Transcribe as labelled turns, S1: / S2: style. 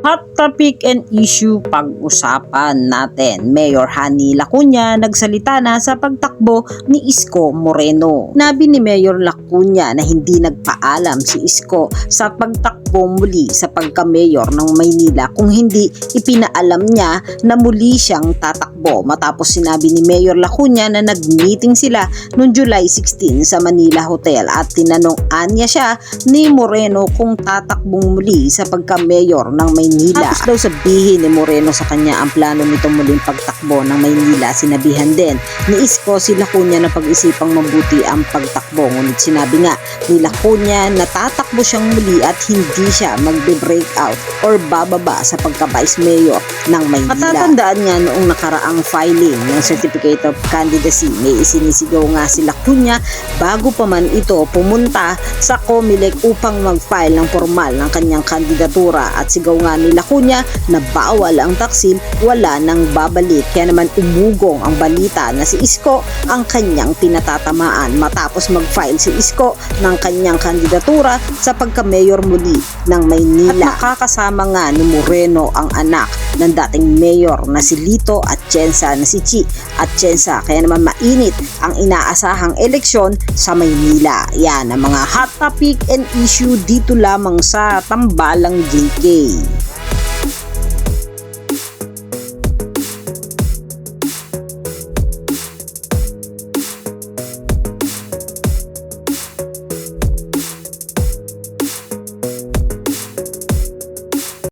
S1: Hot topic and issue pag-usapan natin. Mayor Hani Lacuna nagsalita na sa pagtakbo ni Isko Moreno. Nabi ni Mayor Lacuna na hindi nagpaalam si Isko sa pagtakbo muli sa pagka-mayor ng Maynila kung hindi ipinaalam niya na muli siyang tatakbo matapos sinabi ni Mayor Lacuna na nag-meeting sila noong July 16 sa Manila Hotel at tinanong anya siya ni Moreno kung tatakbong muli sa pagka-mayor ng Maynila. Tapos daw sabihin ni Moreno sa kanya ang plano nitong muling pagtakbo ng Maynila. Sinabihan din ni Isko si Lacuna na pag-isipang mabuti ang pagtakbo. Ngunit sinabi nga ni Lacuna na tatakbo siyang muli at hindi siya magbe-break out or bababa sa pagka-vice mayor ng Maynila. Matatandaan nga noong nakaraang filing ng Certificate of Candidacy may isinisigaw nga si Lacuna bago pa man ito pumunta sa COMELEC upang mag-file ng formal ng kanyang kandidatura at sigaw nga ni Lacuna na bawal ang taksil, wala nang babalik. Kaya naman umugong ang balita na si Isko ang kanyang pinatatamaan matapos mag-file si Isko ng kanyang kandidatura sa pagka-mayor muli ng Maynila. At nakakasama nga ni Moreno ang anak ng dating mayor na si Lito at Chensa na si Chi at Chensa. Kaya naman mainit ang inaasahang eleksyon sa Maynila. Yan ang mga hot topic and issue dito lamang sa Tambalang JK.